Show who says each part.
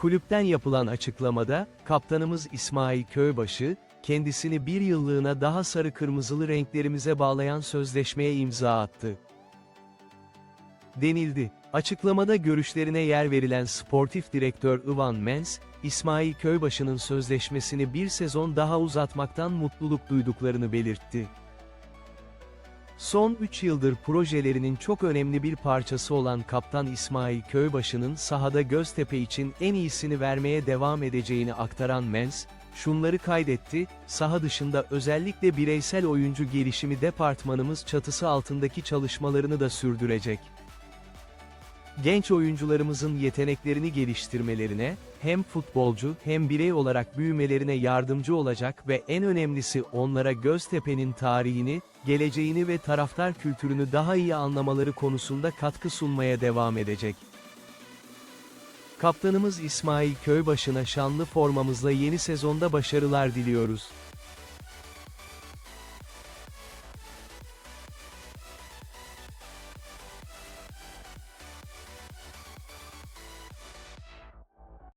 Speaker 1: Kulüpten yapılan açıklamada, kaptanımız İsmail Köybaşı, kendisini bir yıllığına daha sarı kırmızılı renklerimize bağlayan sözleşmeye imza attı. Denildi. Açıklamada görüşlerine yer verilen sportif direktör Ivan Mens, İsmail Köybaşı'nın sözleşmesini bir sezon daha uzatmaktan mutluluk duyduklarını belirtti. Son 3 yıldır projelerinin çok önemli bir parçası olan kaptan İsmail Köybaşı'nın sahada Göztepe için en iyisini vermeye devam edeceğini aktaran Mens, şunları kaydetti, saha dışında özellikle bireysel oyuncu gelişimi departmanımız çatısı altındaki çalışmalarını da sürdürecek. Genç oyuncularımızın yeteneklerini geliştirmelerine, hem futbolcu hem birey olarak büyümelerine yardımcı olacak ve en önemlisi onlara Göztepe'nin tarihini, geleceğini ve taraftar kültürünü daha iyi anlamaları konusunda katkı sunmaya devam edecek. Kaptanımız İsmail Köybaşı'na şanlı formamızla yeni sezonda başarılar diliyoruz.